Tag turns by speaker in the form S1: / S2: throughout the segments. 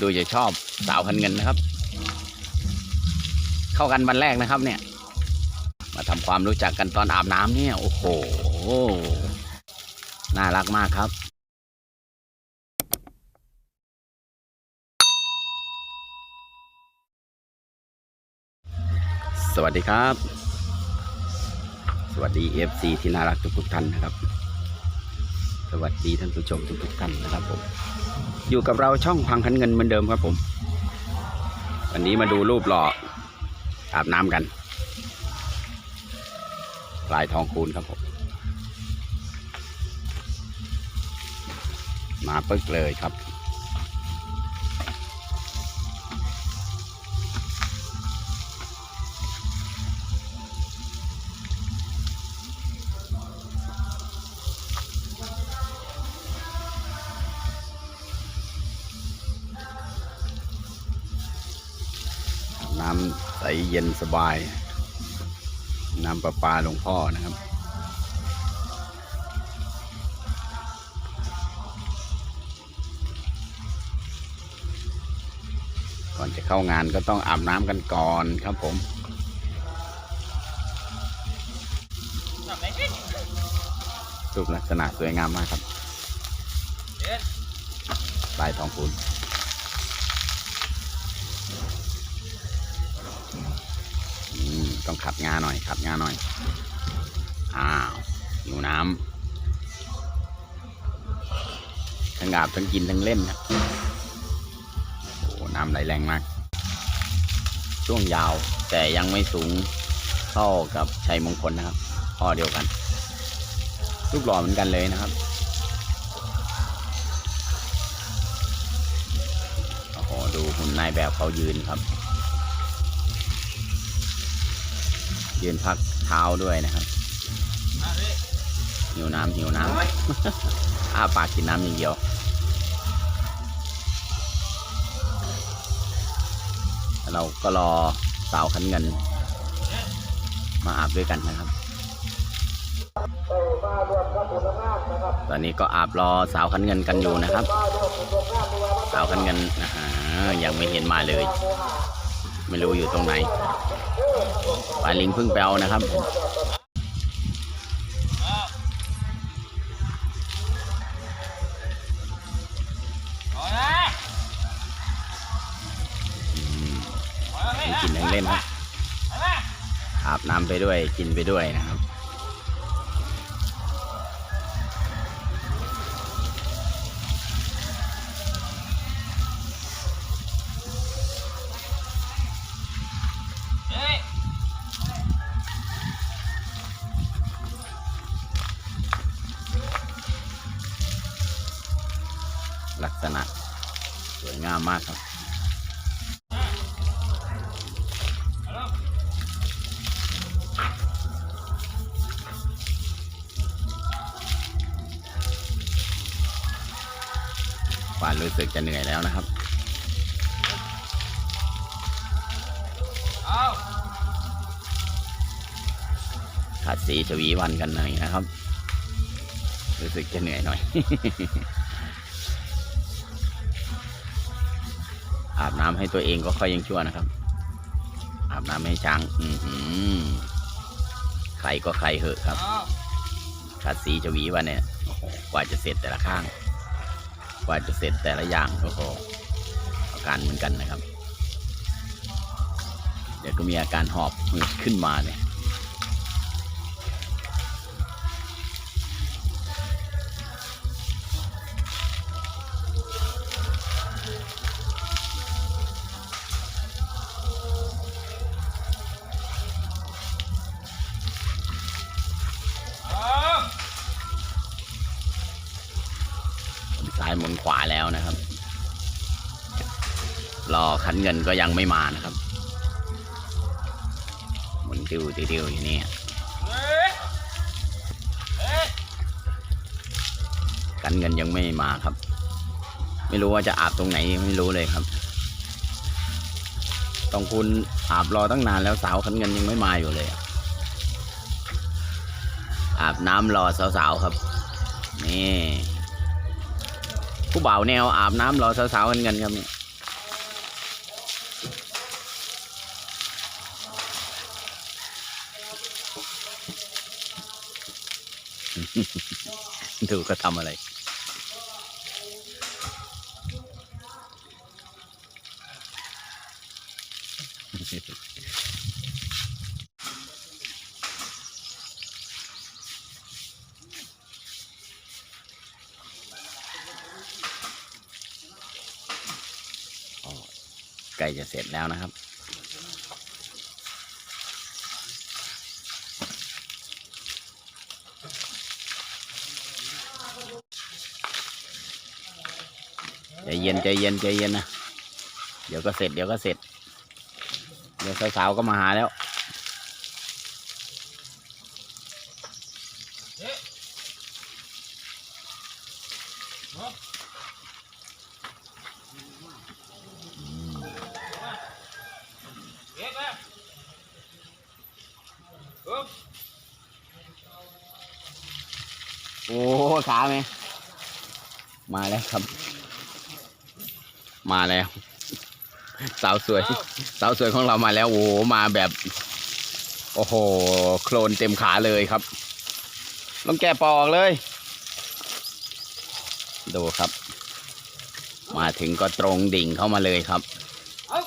S1: ดูจะชอบสาวพันเงินนะครับ เข้ากันวันแรกนะครับ เนี่ย มาทำความรู้จักกันตอนอาบน้ำเนี่ย โอ้โห น่ารักมากครับสวัสดีครับ สวัสดี FC ที่น่ารักทุกท่านนะครับ สวัสดีท่านผู้ชมทุกๆท่านนะครับผม อยู่กับเราช่องพังคันเงินเหมือนเดิมครับผม วันนี้มาดูรูปหล่ออาบน้ำกัน ลายทองคูณครับผม มาปึ๊กเลยครับ น้ำใสเย็นสบาย น้ำประปาหลวงพ่อนะครับ ก่อนจะเข้างานก็ต้องอาบน้ำกันก่อนครับผมรูปลักษณะสวยงามมากครับลายทองคูณ อืม ต้องขัดงาหน่อย ขัดงาหน่อย อ้าวหิวน้ำทั้งอาบทั้งกินทั้งเล่นนะโอ้น้ำไหลแรงมาก ช่วงยาวแต่ยังไม่สูงเท่ากับชัยมงคลนะครับพ่อเดียวกันรูปหล่อเหมือนกันเลยนะครับโอ้โหดูหุ่นนายแบบเขายืนครับ ยืนพักเท้าด้วยนะครับหิวน้ำหิวน้ำอ้าปากกินน้ำอย่างเดียวเราก็รอสาวขันเงิน มาอาบด้วยกันนะครับ ตอนนี้ก็อาบรอสาวขันเงินกันอยู่นะครับ สาวขันเงินอ่ายังไม่เห็นมาเลย ไม่รู้อยู่ตรงไหน ปลายลิงเพึ่งแปลวนะครับทั้งกินทั้งเล่นครับอาบน้ำไปด้วยกินไปด้วยนะครับ ลักษณะสวยงามมากครับป่านรู้สึกจะเหนื่อยแล้วนะครับขาดสีชวีวันกันหน่อยนะครับ รู้สึกจะเหนื่อยหน่อย อาบน้ำให้ตัวเองก็ค่อยยังชั่วนะครับ อาบน้ำให้ช้าง อือหือใครก็ใครเหอะครับขาดสีชวีวันเนี่ยกว่าจะเสร็จแต่ละข้าง กว่าจะเสร็จแต่ละอย่างโอ้โหอาการเหมือนกันนะครับ เดี๋ยวก็มีอาการหอบหืดขึ้นมาเนี่ย ซ้ายหมุนขวาแล้วนะครับ รอคันเงินก็ยังไม่มานะครับ หมุนติวติวติวอยู่นี่คันเงินยังไม่มาครับ ไม่รู้ว่าจะอาบตรงไหนไม่รู้เลยครับต้องคุณอาบรอตั้งนานแล้วสาวคันเงินยังไม่มาอยู่เลย อาบน้ำรอสาวๆครับ นี่ ผู้บ่าวแนวอาบน้ำรอสาวๆกันกันครับเนี่ยดูก็ทำอะไร Thank. ใกล้จะเสร็จแล้วนะครับ ใจเย็นใจเย็นใจเย็นนะ เดี๋ยวก็เสร็จเดี๋ยวก็เสร็จ เดี๋ยวสาวๆก็มาหาแล้ว
S2: เอ๊ะมาปึ๊บ
S1: โอ้ขาไหมมาแล้วครับ มาแล้ว สาวสวย สาวสวยของเรามาแล้วโอ้โหมาแบบ โอ้โห โคลนเต็มขาเลยครับต้องแกะปอกเลย ดูครับ มาถึงก็ตรงดิ่งเข้ามาเลยครับ
S2: เอา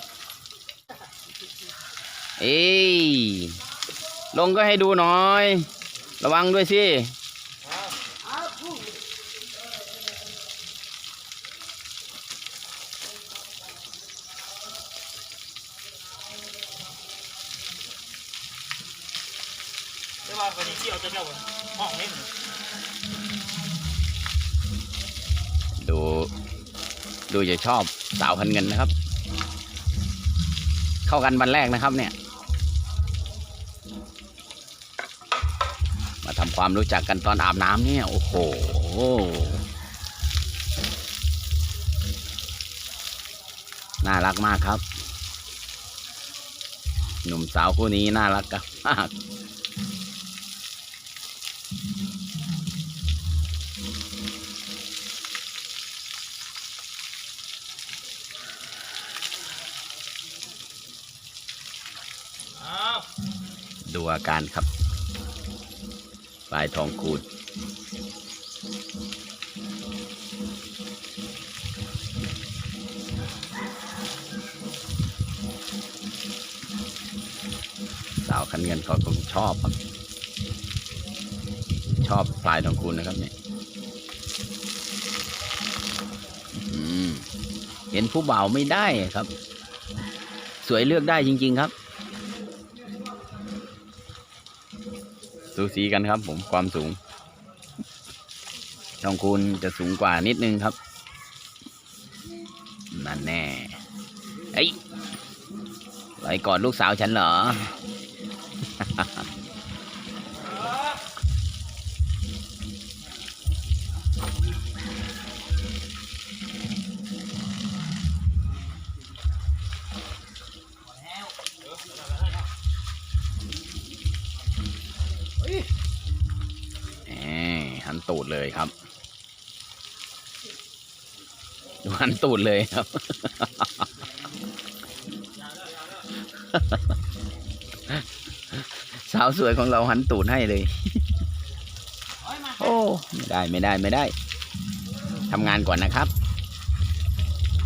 S1: เอ้ยลงก็ให้ดูหน่อย ระวังด้วยสิ
S2: เอาปุ๊บเดี๋ย ว่าคนนี้เที่ยวจะเที่ยวบ่ห้องนี้มัน
S1: ดู ดูจะชอบสาวพันเงินนะครับ เข้ากันวันแรกนะครับเนี่ย มาทำความรู้จักกันตอนอาบน้ำเนี่ย โอ้โหน่ารักมากครับ หนุ่มสาวคู่นี้น่ารักกันมาก ดูอาการครับปลายทองคูณสาวคันเงินเขาคงชอบครับ ชอบปลายทองคูณนะครับเนี่ยเห็นผู้บ่าวไม่ได้ครับ สวยเลือกได้จริง ๆ ครับ สูสีกันครับ ผมความสูงทองคูณจะสูงกว่านิดนึงครับ นั่นแน่ไอ้ไหลกอดลูกสาวฉันเหรอ ตูดเลยครับดูหันตูดเลยครับ สาวสวยของเราหันตูดให้เลย โอ้ไม่ได้ไม่ได้ไม่ได้ทำงานก่อนนะครับ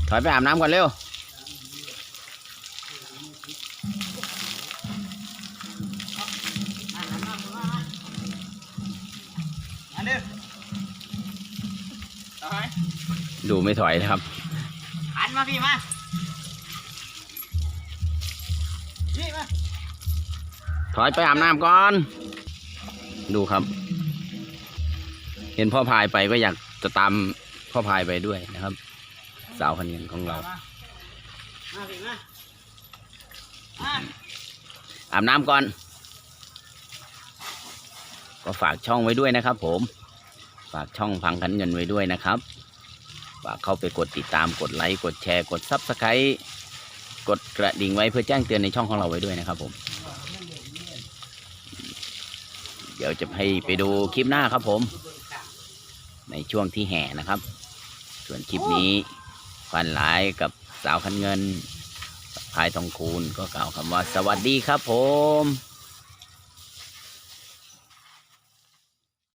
S1: ถอยไปอาบน้ำก่อนเร็ว ดูไม่ถอยนะครับ
S2: หันมาพี่มาพี่มา
S1: ถอยไปอาบน้ำก่อน ดูครับ เห็นพ่อพายไปก็อยากจะตามพ่อพายไปด้วยนะครับ สาวคนนี้ของเรา
S2: มามาพี่มามา
S1: อาบน้ำก่อน ก็ฝากช่องไว้ด้วยนะครับผม ฝากช่องพังขันเงินไว้ด้วยนะครับ ฝากเข้าไปกดติดตามกดไลค์กดแชร์กดซับสไครต์กดกระดิ่งไว้เพื่อแจ้งเตือนในช่องของเราไว้ด้วยนะครับผม เดี๋ยวจะให้ไปดูคลิปหน้าครับผม ในช่วงที่แห่นะครับ ส่วนคลิปนี้ฟันหลายกับสาวคันเงินพายทองคูณก็กล่าวคำว่าสวัสดีครับผม